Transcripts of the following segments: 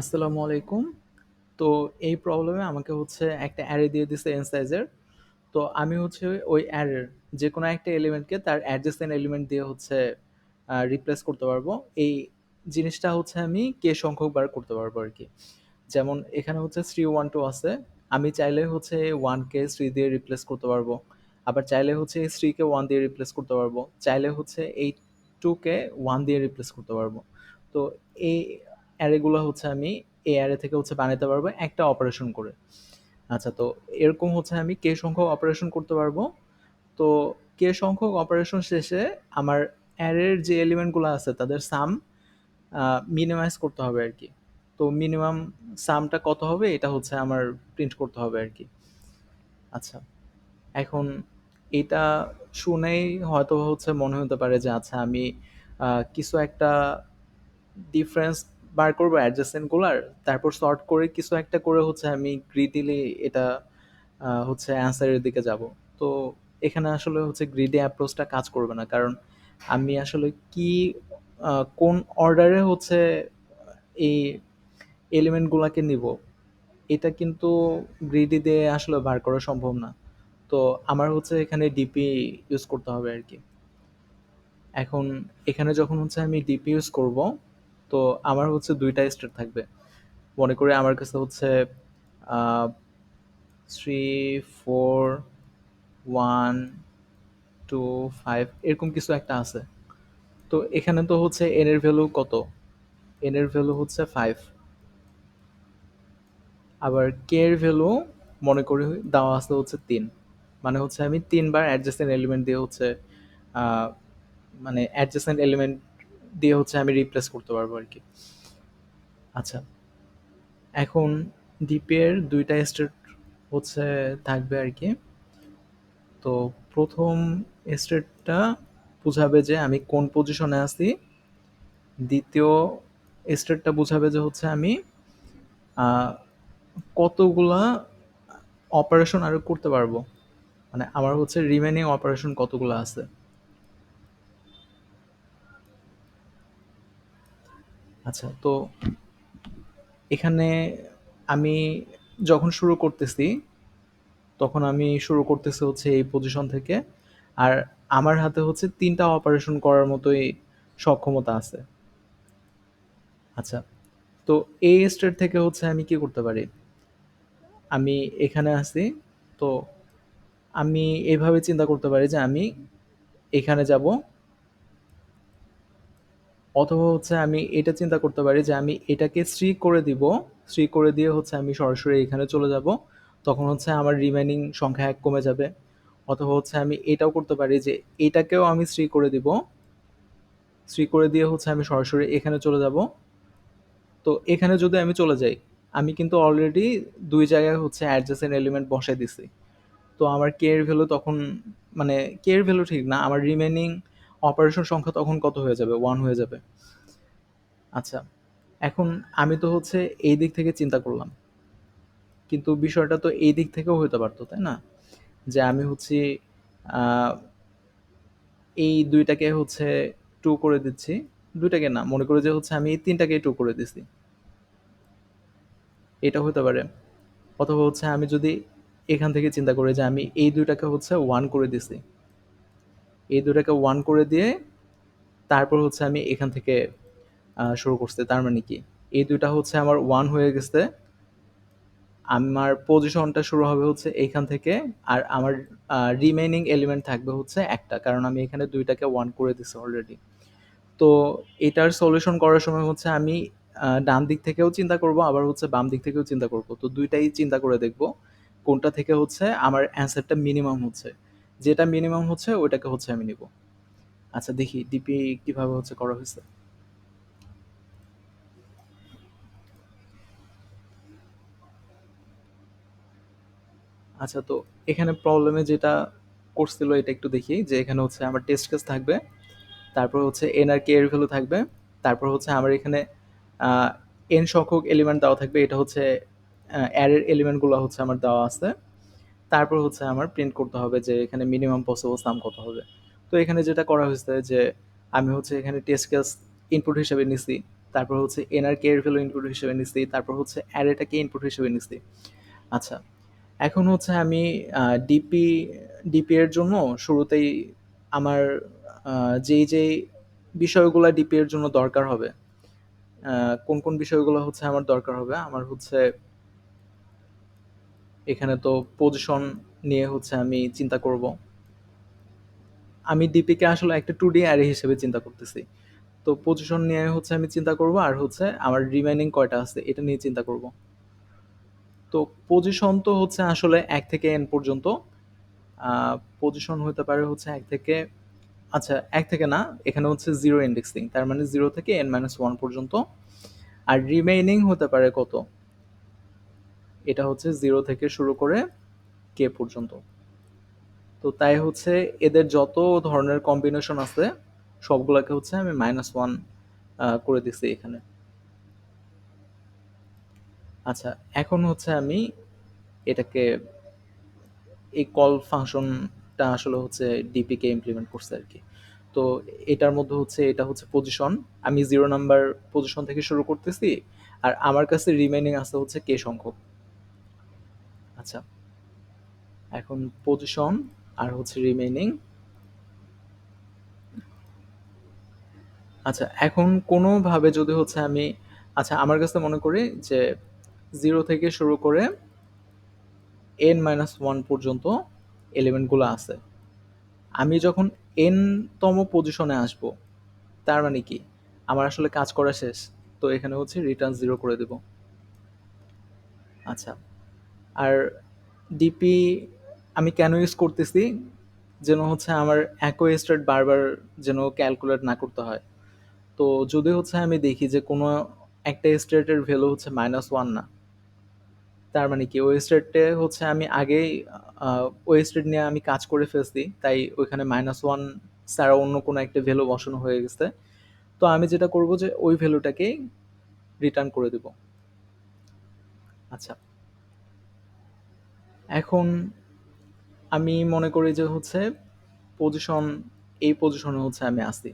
আসসালামু আলাইকুম। তো এই প্রবলেমে আমাকে হচ্ছে একটা অ্যারে দিয়ে দিছে n সাইজের। তো আমি হচ্ছে ওই অ্যারের যেকোনো একটা এলিমেন্টকে তার অ্যাডজেসেন্ট এলিমেন্ট দিয়ে হচ্ছে রিপ্লেস করতে পারব। এই জিনিসটা হচ্ছে আমি k সংখ্যক বার করতে পারব আরকি। যেমন এখানে হচ্ছে 3, 1, 2 আছে। আমি চাইলে হচ্ছে 1 কে 3 দিয়ে রিপ্লেস করতে পারব। আবার চাইলে হচ্ছে এই 3 কে 1 দিয়ে রিপ্লেস করতে পারব। চাইলে হচ্ছে এই 2 কে 1 দিয়ে রিপ্লেস করতে পারব। তো এই অ্যারে গুলা হচ্ছে আমি এই অ্যারে থেকে হচ্ছে বানাইতে পারব একটা অপারেশন করে। আচ্ছা তো এরকম হচ্ছে আমি কে সংখ্যক অপারেশন করতে পারব। তো কে সংখ্যক অপারেশন শেষে আমার অ্যারের যে এলিমেন্টগুলো আছে, তাদের সাম মিনিমাইজ করতে হবে আর কি তো মিনিমাম সামটা কত হবে এটা হচ্ছে আমার প্রিন্ট করতে হবে আর কি আচ্ছা। এখন এটা শুনেই হয়তো হচ্ছে মনে হতে পারে যে আচ্ছা আমি কিছু একটা ডিফারেন্স বার করব অ্যাডজেসেন্টগুলার। তারপর সর্ট করে কিছু একটা করে হচ্ছে আমি গ্রিডিলি এটা হচ্ছে অ্যান্সার এর দিকে যাব। তো এখানে আসলে হচ্ছে গ্রিডি অ্যাপ্রোচটা কাজ করবে না। কারণ আমি আসলে কি কোন অর্ডারে হচ্ছে এই এলিমেন্ট গুলাকে নিবো, এটা কিন্তু গ্রিডি দিয়ে আসলে বার করা সম্ভব না। তো আমার হচ্ছে এখানে ডিপি ইউজ করতে হবে আর কি এখন এখানে যখন হচ্ছে আমি ডিপি ইউজ করব, তো আমার হচ্ছে দুইটা স্টেট থাকবে। মনে করি আমার কাছে হচ্ছে 3, 4, 1, 2, 5 এরকম কিছু একটা আছে। তো এখানে তো হচ্ছে n এর ভ্যালু কত? এন এর ভ্যালু হচ্ছে ফাইভ আবার কে এর ভ্যালু মনে করি দেওয়া আছে হচ্ছে তিন মানে হচ্ছে আমি ৩ বার অ্যাডজেসেন্ট এলিমেন্ট দিয়ে হচ্ছে মানে অ্যাডজেসেন্ট এলিমেন্ট দিয়ে হচ্ছে আমি রিপ্লেস করতে পারব আর কি আচ্ছা। এখন ডিপি এর ২ টা স্টেট হচ্ছে থাকবে আর কি তো প্রথম স্টেটটা বুঝাবে যে আমি কোন পজিশনে আছি। দ্বিতীয় স্টেটটা বুঝাবে যে হচ্ছে আমি কতগুলা অপারেশন আরও করতে পারব। মানে আমার হচ্ছে রিমেনিং অপারেশন কতগুলো আছে। আচ্ছা তো এখানে আমি যখন শুরু করতেছি, তখন আমি শুরু করতেছি হচ্ছে এই পজিশন থেকে। আর আমার হাতে হচ্ছে ৩ টা অপারেশন করার মতোই সক্ষমতা আছে। আচ্ছা। তো এই স্টেট থেকে হচ্ছে আমি কি করতে পারি? আমি এখানে আছি। তো আমি এভাবে চিন্তা করতে পারি যে আমি এখানে যাব। অথবা হচ্ছে আমি এটা চিন্তা করতে পারি যে আমি এটাকে 3 করে দিব। 3 করে দিয়ে হচ্ছে আমি সরাসরি এখানে চলে যাব। তখন হচ্ছে আমার রিমেইনিং সংখ্যা এক কমে যাবে। অথবা হচ্ছে আমি এটাও করতে পারি যে এটাকেও আমি 3 করে দিব। 3 করে দিয়ে হচ্ছে আমি সরাসরি এখানে চলে যাব। তো এখানে যদি আমি চলে যাই, আমি কিন্তু অলরেডি দুই জায়গায় হচ্ছে অ্যাডজেসেন্ট এলিমেন্ট বসায় দিছি। তো আমার k এর ভ্যালু তখন মানে k এর ভ্যালু ঠিক না, আমার রিমেইনিং অপারেশন সংখ্যা তখন কত হয়ে যাবে? ওয়ান হয়ে যাবে। আচ্ছা। এখন আমি তো হচ্ছে এই দিক থেকে চিন্তা করলাম। কিন্তু বিষয়টা তো এই দিক থেকেও হইতে পারতো, তাই না? যে আমি হচ্ছি এই দুইটাকে হচ্ছে টু করে দিচ্ছি। দুইটাকে না, মনে করি যে হচ্ছে আমি এই ৩ টাকেই 2 করে দিছি। এটা হতে পারে। অথবা হচ্ছে আমি যদি এখান থেকে চিন্তা করি যে আমি এই দুইটাকে হচ্ছে ওয়ান করে দিছি। এই দুটাকে ওয়ান করে দিয়ে তারপর হচ্ছে আমি এখান থেকে শুরু করছি। তার মানে কি? এই ২ টা হচ্ছে আমার ওয়ান হয়ে গেছে। আমার পজিশনটা শুরু হবে হচ্ছে এইখান থেকে। আর আমার আ রিমেইনিং এলিমেন্ট থাকবে হচ্ছে একটা কারণ আমি এখানে দুইটাকে ওয়ান করে দিছি অলরেডি। তো এটার সলিউশন করার সময় হচ্ছে আমি ডান দিক থেকেও চিন্তা করব, আবার হচ্ছে বাম দিক থেকেও চিন্তা করব। তো দুইটাই চিন্তা করে দেখব। কোনটা থেকে হচ্ছে আমার অ্যান্সারটা মিনিমাম হচ্ছে। যেটা মিনিমাম হচ্ছে, ওইটাকে হচ্ছে আমি নিব। আচ্ছা দেখি ডিপি কীভাবে হচ্ছে করা হয়েছে আচ্ছা তো এখানে প্রবলেমে যেটা করছিল এটা একটু দেখি যে এখানে হচ্ছে আমার টেস্ট কেস থাকবে। তারপর হচ্ছে এন আর কে এর ভ্যালু থাকবে। তারপর হচ্ছে আমার এখানে n সংখ্যক এলিমেন্ট দেওয়া থাকবে। এটা হচ্ছে অ্যারের এলিমেন্টগুলা হচ্ছে আমার দেওয়া আছে। তারপর হচ্ছে আমার প্রিন্ট করতে হবে যে এখানে মিনিমাম পসিবল সাম কত হবে। তো এখানে যেটা করা হয়েছে যে আমি হচ্ছে এখানে টেস্ট কেস ইনপুট হিসেবে নিছি। তারপর হচ্ছে এনআর কে এর ভ্যালু ইনপুট হিসেবে নিচ্ছি তারপর হচ্ছে অ্যারেটাকে ইনপুট হিসেবে নিচ্ছি আচ্ছা এখন হচ্ছে আমি ডিপি ডিপি এর জন্য শুরুতেই আমার যেই যেই বিষয়গুলো ডিপি এর জন্য দরকার হবে কোন কোন বিষয়গুলো হচ্ছে আমার দরকার হবে, আমার হচ্ছে এখানে তো পজিশন নিয়ে হচ্ছে আমি চিন্তা করব। আমি ডিপিকে আসলে একটা টু ডি অ্যারে হিসেবে চিন্তা করতেছি। তো পজিশন নিয়ে হচ্ছে আমি চিন্তা করব আর হচ্ছে আমার রিমাইনিং কয়টা আছে এটা নিয়ে চিন্তা করব। তো পজিশন তো হচ্ছে আসলে এক থেকে এন পর্যন্ত। পজিশন হতে পারে হচ্ছে এক থেকে আচ্ছা এক থেকে না, এখানে হচ্ছে জিরো ইন্ডেক্সিং তার মানে জিরো থেকে এন মাইনাস ওয়ান পর্যন্ত। আর রিমেইনিং হতে পারে কত? এটা হচ্ছে জিরো থেকে শুরু করে কে পর্যন্ত। তো তাই হচ্ছে এদের যত ধরনের কম্বিনেশন আছে, সবগুলোকে হচ্ছে আমি মাইনাস ওয়ান করে দিছি এখানে। আচ্ছা এখন হচ্ছে আমি এটাকে এই কল ফাংশনটা আসলে হচ্ছে ডিপিকে ইমপ্লিমেন্ট করছে আর কি। তো এটার মধ্যে হচ্ছে এটা হচ্ছে পজিশন আমি জিরো নাম্বার পজিশন থেকে শুরু করতেছি, আর আমার কাছে রিমেনিং আছে হচ্ছে কে সংখ্যক। আচ্ছা। এখন পজিশন আর হচ্ছে রিমেনিং আচ্ছা এখন কোনোভাবে যদি হচ্ছে আমি আচ্ছা আমার কাছে মনে করি যে জিরো থেকে শুরু করে এন মাইনাস ওয়ান পর্যন্ত এলিমেন্টগুলো আছে। আমি যখন এন তম পজিশনে আসব, তার মানে কি? আমার আসলে কাজ করা শেষ, তো এখানে হচ্ছে রিটার্ন জিরো করে দেব। আচ্ছা আর ডিপি আমি কেন ইউজ করতেছি? যেন হচ্ছে আমার একো স্টেট বারবার যেন ক্যালকুলেট না করতে হয়। তো যদি হচ্ছে আমি দেখি যে কোনো একটা স্টেটের ভ্যালু হচ্ছে মাইনাস ওয়ান না, তার মানে কি? ওই স্টেটে হচ্ছে আমি আগেই ওই স্টেট নিয়ে আমি কাজ করে ফেলছি, তাই ওইখানে মাইনাস ওয়ান ছাড়া অন্য কোনো একটা ভ্যালু বসানো হয়ে গেছে। তো আমি যেটা করব যে ওই ভ্যালুটাকেই রিটার্ন করে দেব। আচ্ছা। এখন আমি মনে করি যে হচ্ছে পজিশন এই পজিশনে হচ্ছে আমি আসি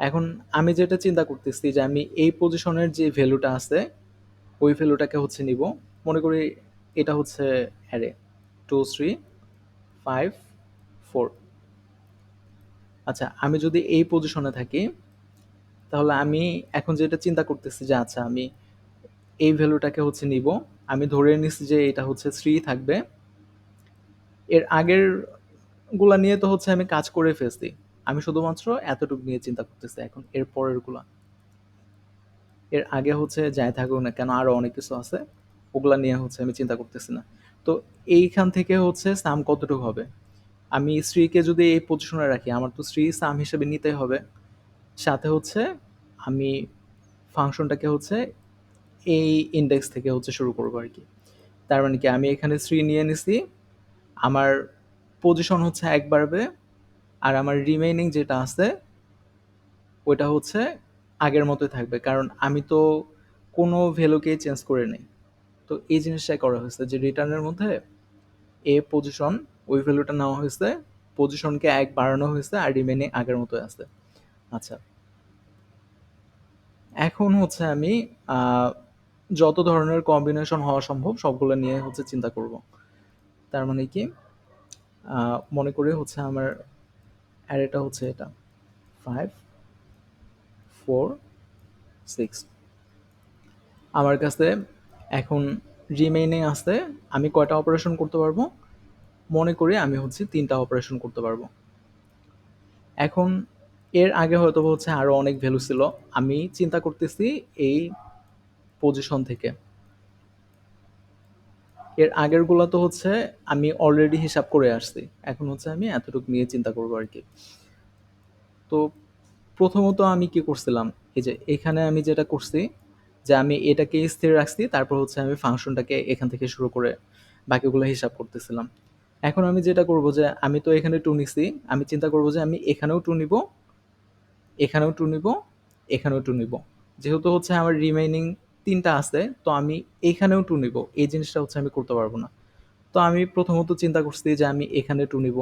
এখন আমি যেটা চিন্তা করতেছি যে আমি এই পজিশনের যে ভ্যালুটা আছে, ওই ভ্যালুটাকে হচ্ছে নিব। মনে করি এটা হচ্ছে array two three five four আচ্ছা আমি যদি এই পজিশনে থাকি, তাহলে আমি এখন যেটা চিন্তা করতেছি যে আচ্ছা আমি এই ভ্যালুটাকে হচ্ছে নিব। আমি ধরে নিচ্ছি যে এটা হচ্ছে থ্রি থাকবে। এর আগেরগুলা নিয়ে তো হচ্ছে আমি কাজ করে ফেলছি। আমি শুধুমাত্র এতটুকু নিয়ে চিন্তা করতেছি এখন, এর পরেরগুলা। এর আগে হচ্ছে যাই থাকুক না কেন আরও অনেক কিছু আছে, ওগুলা নিয়ে হচ্ছে আমি চিন্তা করতেছি না। তো এইখান থেকে হচ্ছে সাম কতটুকু হবে? আমি স্ত্রীকে যদি এই পজিশনে রাখি, আমার তো স্ত্রী সাম হিসেবে নিতে হবে। সাথে হচ্ছে আমি ফাংশনটাকে হচ্ছে এই ইন্ডেক্স থেকে হচ্ছে শুরু করব আর কি। তার মানে কি, আমি এখানে স্ত্রী নিয়ে নিছি, আমার পজিশন হচ্ছে এক বাড়বে, আর আমার রিমেইনিং যেটা আছে, ওইটা হচ্ছে আগের মতোই থাকবে, কারণ আমি তো কোনো ভ্যালুকেই চেঞ্জ করে নেই। তো এই জিনিসটাই করা হয়েছে যে রিটার্নের মধ্যে এ পজিশন ওই ভ্যালুটা নেওয়া হয়েছে পজিশনকে এক বাড়ানো হয়েছে, আর রিমেনিং আগের মতো আছে। আচ্ছা। এখন হচ্ছে আমি যত ধরনের কম্বিনেশন হওয়া সম্ভব, সবগুলো নিয়ে হচ্ছে চিন্তা করব। তার মানে কি? মনে করে হচ্ছে আমার অ্যারেটা হচ্ছে এটা। ফাইভ ফোর সিক্স আমার কাছে এখন রিমেইনিং আছে, আমি কয়টা অপারেশন করতে পারব? মনে করি আমি হচ্ছে তিনটা অপারেশন করতে পারব। এখন এর আগে হয়তো হচ্ছে আরও অনেক ভ্যালু ছিল। আমি চিন্তা করতেছি এই পজিশন থেকে। এর আগেরগুলো তো হচ্ছে আমি অলরেডি হিসাব করে আসছি। এখন হচ্ছে আমি এতটুকু নিয়ে চিন্তা করব আর কি। তো প্রথমত আমি কি করছিলাম? এই যে এখানে আমি যেটা করছি যে আমি এটাকে স্থির রাখছি, তারপর হচ্ছে আমি ফাংশনটাকে এখান থেকে শুরু করে বাকিগুলো হিসাব করতেছিলাম। এখন আমি যেটা করব যে আমি তো এখানে টু নিছি, আমি চিন্তা করব যে আমি এখানেও টু নিব, এখানেও টু নিব, এখানেও টু নিব। যেহেতু হচ্ছে আমার রিমেইনিং তিনটা আছে, তো আমি এখানেও টু নিব। এই জিনিসটা হচ্ছে আমি করতে পারব না। তো আমি প্রথমত চিন্তা করছি যে আমি এখানে টু নিব।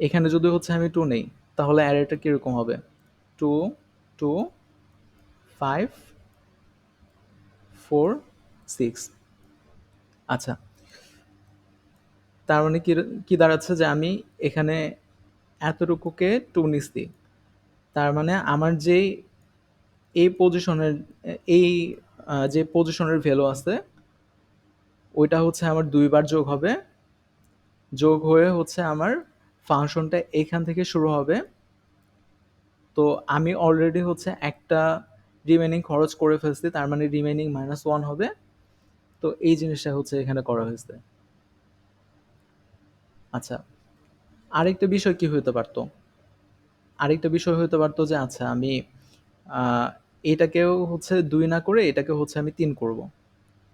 এখানে যদি হচ্ছে আমি টু নেই, তাহলে অ্যারেটা কীরকম হবে? Two two five four six আচ্ছা। তার মানে কি কি দাঁড়াচ্ছে যে আমি এখানে এতটুকুকে টু নিচ্ছি। তার মানে আমার যেই এই পজিশনের এই যে পজিশনের ভ্যালু আছে, ওইটা হচ্ছে আমার দুইবার যোগ হবে। যোগ হয়ে হচ্ছে আমার ফাংশনটা এখান থেকে শুরু হবে। তো আমি অলরেডি হচ্ছে একটা রিমেনিং খরচ করে ফেলছি, তার মানে রিমেনিং মাইনাস ওয়ান হবে। তো এই জিনিসটা হচ্ছে এখানে করা হয়েছে। আচ্ছা আরেকটা বিষয় কি হতে পারতো? আরেকটা বিষয় হতে পারতো যে আচ্ছা আমি এটাকেও হচ্ছে দুই না করে এটাকে হচ্ছে আমি তিন করব।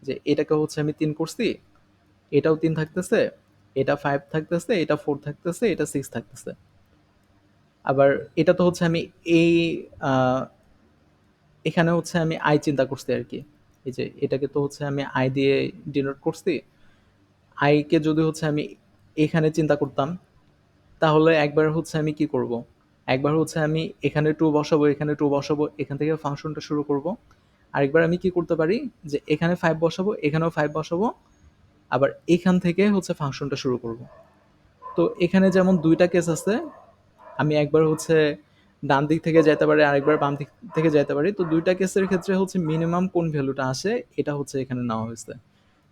যে এটাকে হচ্ছে আমি তিন করছি, এটাও তিন থাকতেছে, এটা ফাইভ থাকতেছে, এটা ফোর থাকতেছে, এটা সিক্স থাকতেছে। আবার এটা তো হচ্ছে আমি এই এখানে হচ্ছে আমি আই চিন্তা করছি আর কি। এই যে এটাকে তো হচ্ছে আমি আই দিয়ে ডিনোট করছি আইকে যদি হচ্ছে আমি এখানে চিন্তা করতাম, তাহলে একবার হচ্ছে আমি কি করব? একবার হচ্ছে আমি এখানে টু বসাবো, এখানে টু বসাবো, এখান থেকে ফাংশনটা শুরু করব। আরেকবার আমি কি করতে পারি? যে এখানে ফাইভ বসাবো, এখানেও ফাইভ বসাবো, আবার এখান থেকে হচ্ছে ফাংশনটা শুরু করব। তো এখানে যেমন দুইটা কেস আছে, আমি একবার হচ্ছে ডান দিক থেকে যেতে পারি, আরেকবার বাম দিক থেকে যেতে পারি। তো দুইটা কেসের ক্ষেত্রে হচ্ছে মিনিমাম কোন ভ্যালুটা আসে, এটা হচ্ছে এখানে নেওয়া হয়েছে।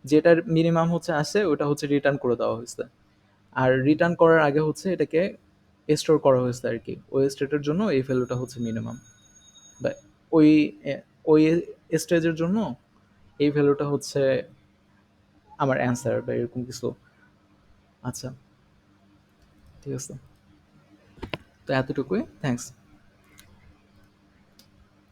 যেটার মিনিমাম হচ্ছে আসে, ওটা হচ্ছে রিটার্ন করে দেওয়া হয়েছে। আর রিটার্ন করার আগে হচ্ছে এটাকে স্টোর করা হয়েছে আর কি। ওই স্টেটের জন্য এই ভ্যালুটা হচ্ছে মিনিমাম বা ওই ওই স্টেজের জন্য এই ভ্যালুটা হচ্ছে আমার অ্যান্সার বা এরকম কিছু। আচ্ছা ঠিক আছে। তো এতটুকুই। থ্যাঙ্কস